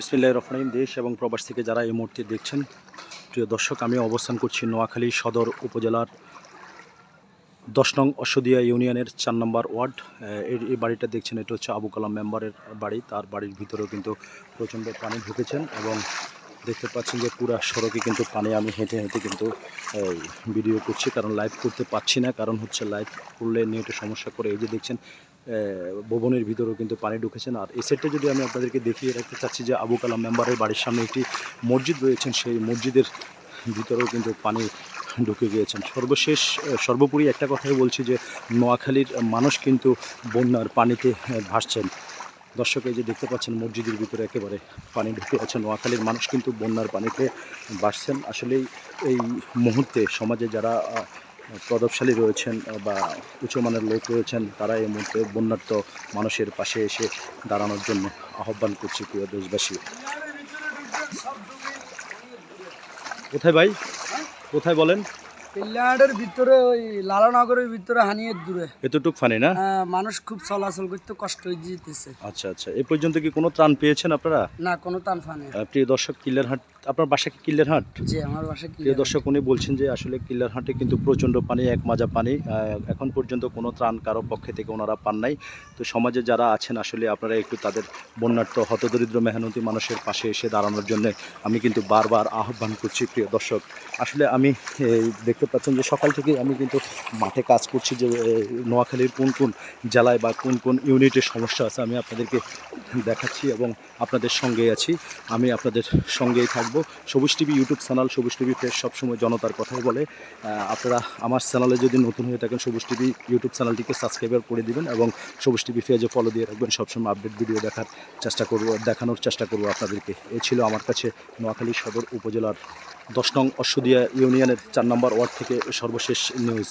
বিসমিল্লাহ রহমানিম দেশ এবং প্রবাস থেকে যারা এই মুহূর্তে দেখছেন, প্রিয় দর্শক, আমি অবস্থান করছি নোয়াখালী সদর উপজেলার দশ নং অসদিয়া ইউনিয়নের চার নম্বর ওয়ার্ড। এর এই এই বাড়িটা দেখছেন, এটা হচ্ছে আবু কালাম মেম্বারের বাড়ি। তার বাড়ির ভিতরেও কিন্তু প্রচণ্ড পানি ঢুকেছেন এবং দেখতে পাচ্ছেন যে পুরা সড়কে কিন্তু পানি, আমি হেঁটে হেঁটে কিন্তু ভিডিও করছি, কারণ লাইভ করতে পারছি না, কারণ হচ্ছে লাইভ করলে নেটে সমস্যা করে। এই যে দেখছেন ভবনের ভিতরেও কিন্তু পানি ঢুকেছেন আর এই সেটটা যদি আমি আপনাদেরকে দেখিয়ে রাখতে চাচ্ছি যে আবু কালাম মেম্বারের বাড়ির সামনে একটি মসজিদ রয়েছেন, সেই মসজিদের ভিতরেও কিন্তু পানি ঢুকে গিয়েছেন সর্বশেষ সর্বোপরি একটা কথাই বলছি যে, নোয়াখালীর মানুষ কিন্তু বন্যার পানিতে ভাসছেন। দর্শক, এই যে দেখতে পাচ্ছেন মসজিদের ভিতরে একেবারে পানি ঢুকে আছে। নোয়াখালীর মানুষ কিন্তু বন্যার পানিতে ভাসছেন আসলেই এই মুহূর্তে সমাজে যারা প্রভাবশালী রয়েছেন বা উচ্চমানের লোক রয়েছেন, তারা এই মুহূর্তে বন্যার্ত মানুষের পাশে এসে দাঁড়ানোর জন্য আহ্বান করছি প্রিয় দেশবাসী। কোথায় ভাই? কোথায় বলেন? পিল্লাহাটের ভিতরে ওই লালানগরের ভিতরে হানিয়ে দূরে। এতটুক ফানি না? মানুষ খুব চলাচল করতে কষ্ট হয়ে যেতেছে। আচ্ছা আচ্ছা। এ পর্যন্ত কি কোনো ত্রাণ পেয়েছেন আপনারা? না কোনো টান ফানে প্রিয় দর্শক কিল্লারহাট আপনার বাসা কি কিল্লারহাট যে আমার বাসা প্রিয় দর্শক উনি বলছেন যে আসলে কিল্লারহাটে কিন্তু প্রচণ্ড পানি এক মাজা পানি। এখন পর্যন্ত কোনো ত্রাণ কারও পক্ষে থেকে ওনারা পান নাই। তো সমাজে যারা আছেন আসলে আপনারা একটু তাদের বন্যার্থ হতদরিদ্র মেহনতি মানুষের পাশে এসে দাঁড়ানোর জন্য আমি কিন্তু বারবার আহ্বান করছি প্রিয় দর্শক। আসলে আমি এই, দেখতে পাচ্ছেন যে সকাল থেকে আমি কিন্তু মাঠে কাজ করছি যে নোয়াখালীর কোন কোন জেলায় বা কোন কোন ইউনিটের সমস্যা আছে আমি আপনাদেরকে দেখাচ্ছি এবং আপনাদের সঙ্গেই আছি। আমি আপনাদের সঙ্গেই থাকব। Sabuj TV YouTube channel, Sabuj TV face সবসময় জনতার কথাই বলে। আপনারা আমার চ্যানেলে যদি নতুন হয়ে থাকেন, সবুজ টিভি ইউটিউব চ্যানেলটিকে সাবস্ক্রাইবার করে দিবেন এবং সবুজ টিভি পেজে ফলো দিয়ে রাখবেন। সবসময় আপডেট ভিডিও দেখার চেষ্টা করব, দেখানোর চেষ্টা করব আপনাদেরকে। এ ছিল আমার কাছে নোয়াখালী সদর উপজেলার দশ নং অশ্বদিয়া ইউনিয়নের চার নম্বর ওয়ার্ড। থেকে সর্বশেষ নিউজ